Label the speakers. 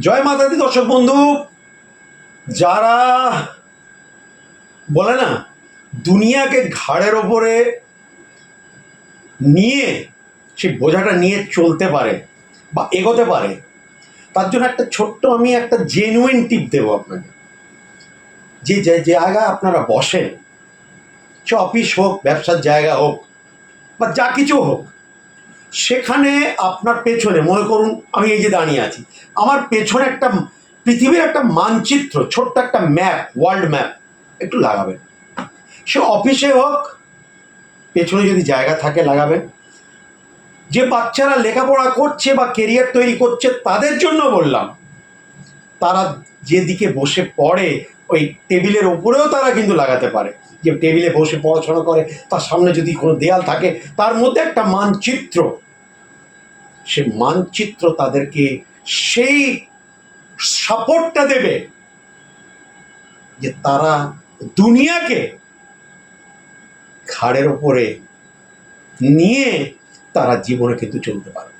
Speaker 1: জয় মাতা দি দর্শক বন্ধু, যারা বলে না, দুনিয়াকে ঘাড়ের ওপরে নিয়ে, সে বোঝাটা নিয়ে চলতে পারে বা এগোতে পারে, তার জন্য একটা ছোট্ট আমি একটা জেনুইন টিপ দেবো আপনাকে। যে যে জায়গা আপনারা বসেন, সে অফিস হোক, ব্যবসার জায়গা হোক, বা যা কিছু হোক সেখানে আপনার পেছনে, মনে করুন আমি এই যে দাঁড়িয়ে আছি, আমার পেছনে একটা পৃথিবীর একটা মানচিত্র, ছোট্ট একটা ম্যাপ ওয়ার্ল্ড ম্যাপ একটু লাগাবেন। সে অফিসে হোক, পেছনে যদি জায়গা থাকে লাগাবেন। যে বাচ্চারা লেখাপড়া করছে বা কেরিয়ার তৈরি করছে, তাদের জন্য বললাম, তারা যেদিকে বসে পড়ে, ওই টেবিলের ওপরেও তারা কিন্তু লাগাতে পারে। যে টেবিলে বসে পড়াশোনা করে, তার সামনে যদি কোনো দেয়াল থাকে, তার মধ্যে একটা মানচিত্র সে মানচিত্র তাদেরকে সেই সাপোর্টটা দেবে যে তারা দুনিয়াকে ঘাড়ের ওপরে নিয়ে তারা জীবনে কিন্তু চলতে পারে